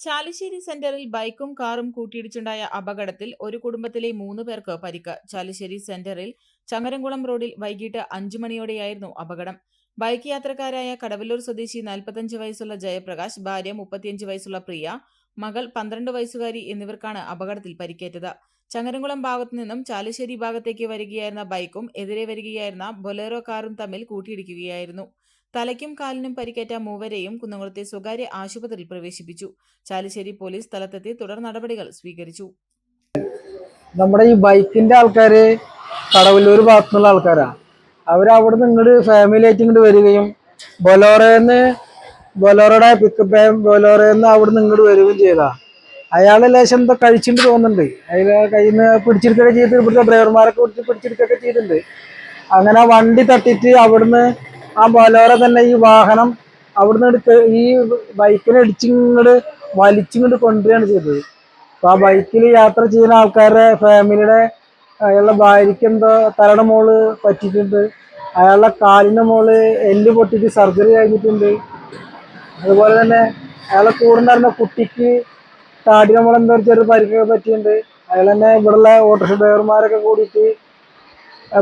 ചാലിശ്ശേരി സെന്ററിൽ ബൈക്കും കാറും കൂട്ടിയിടിച്ചുണ്ടായ അപകടത്തിൽ ഒരു കുടുംബത്തിലെ മൂന്ന് പേർക്ക് പരിക്ക്. ചാലിശ്ശേരി സെന്ററിൽ ചങ്ങരംകുളം റോഡിൽ വൈകിട്ട് അഞ്ചു മണിയോടെയായിരുന്നു അപകടം. ബൈക്ക് യാത്രക്കാരായ കടവല്ലൂർ സ്വദേശി നാൽപ്പത്തഞ്ച് വയസ്സുള്ള ജയപ്രകാശ് ഭാര്യ മുപ്പത്തിയഞ്ച് വയസ്സുള്ള പ്രിയ മകൾ പന്ത്രണ്ട് വയസ്സുകാരി എന്നിവർക്കാണ് അപകടത്തിൽ പരിക്കേറ്റത്. ചങ്ങരംകുളം ഭാഗത്തു നിന്നും ചാലിശ്ശേരി ഭാഗത്തേക്ക് വരികയായിരുന്ന ബൈക്കും എതിരെ വരികയായിരുന്ന ബൊലേറോ കാറും തമ്മിൽ കൂട്ടിയിടിക്കുകയായിരുന്നു. തലയ്ക്കും കാലിനും പരിക്കേറ്റ മൂവരെയും കുന്നംകുളത്തെ സ്വകാര്യ ആശുപത്രിയിൽ പ്രവേശിപ്പിച്ചു. ചാലിശ്ശേരി പോലീസ് സ്ഥലത്തെത്തി തുടർ നടപടികൾ സ്വീകരിച്ചു. നമ്മുടെ ഈ ബൈക്കിന്റെ ആൾക്കാര് കടവല്ലൂർ ഭാഗത്തുള്ള ആൾക്കാരാ. അവരവിടെ നിന്ന് ഇങ്ങോട്ട് ഫാമിലി ആയിട്ട് ഇങ്ങോട്ട് വരികയും ബൊലോറേന്ന് ബൊലോറയുടെ പിക്കപ്പ് ബൊലോറേന്ന് അവിടെ നിന്ന് ഇങ്ങോട്ട് വരികയും ചെയ്താ. അയാൾ ലേശം എന്തോ കഴിച്ചിട്ട് തോന്നുന്നുണ്ട്. അയാൾ കയ്യിൽ നിന്ന് പിടിച്ചെടുക്കുകയൊക്കെ ചെയ്തിട്ട് ഇവിടുത്തെ ഡ്രൈവർമാരൊക്കെ പിടിച്ച് പിടിച്ചെടുക്കുകയൊക്കെ ചെയ്തിട്ടുണ്ട്. അങ്ങനെ വണ്ടി തട്ടിട്ട് അവിടുന്ന് ആ ബലോറ തന്നെ ഈ വാഹനം അവിടുന്ന് എടുത്ത് ഈ ബൈക്കിനെ ഇടിച്ചിങ്ങോട്ട് വലിച്ചിങ്ങോട്ട് കൊണ്ടുവരികയാണ് ചെയ്തത്. അപ്പൊ ആ ബൈക്കിൽ യാത്ര ചെയ്യുന്ന ആൾക്കാരുടെ ഫാമിലിയുടെ അയാളുടെ ഭാര്യയ്ക്ക് എന്തോ തലയുടെ മോൾ പറ്റിയിട്ടുണ്ട്. അയാളുടെ കാലിന്റെ മോൾ എല്ല് പൊട്ടിയിട്ട് സർജറി കഴിഞ്ഞിട്ടുണ്ട്. അതുപോലെ തന്നെ അയാളെ കൂടുണ്ടായിരുന്ന കുട്ടിക്ക് എന്തോ ഒരു ചെറിയ പരിക്കൊക്കെ പറ്റിയിട്ടുണ്ട്. അയാൾ തന്നെ ഇവിടെയുള്ള ഓട്ടോറിക്ഷ ഡ്രൈവർമാരൊക്കെ കൂടിയിട്ട്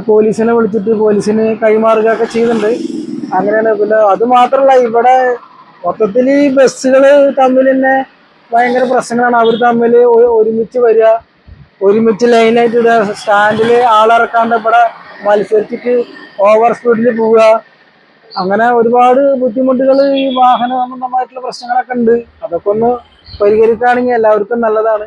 പോലീസിനെ വിളിച്ചിട്ട് പോലീസിന് കൈമാറുകയൊക്കെ ചെയ്യുന്നുണ്ട് അങ്ങനെയാണ് പിന്നെ അത് മാത്രമല്ല ഇവിടെ മൊത്തത്തിൽ ഈ ബസ്സുകൾ തമ്മിൽ തന്നെ ഭയങ്കര പ്രശ്നങ്ങളാണ്. അവർ തമ്മിൽ ഒരുമിച്ച് വരിക ഒരുമിച്ച് ലൈനായിട്ട് ഇടുക സ്റ്റാൻഡിൽ ആളിറക്കാണ്ട് ഇവിടെ മത്സരിച്ചിട്ട് ഓവർ സ്പീഡിൽ പോവുക. അങ്ങനെ ഒരുപാട് ബുദ്ധിമുട്ടുകൾ ഈ വാഹന സംബന്ധമായിട്ടുള്ള പ്രശ്നങ്ങളൊക്കെ ഉണ്ട്. അതൊക്കെ ഒന്ന് പരിഹരിക്കുകയാണെങ്കിൽ എല്ലാവർക്കും നല്ലതാണ്.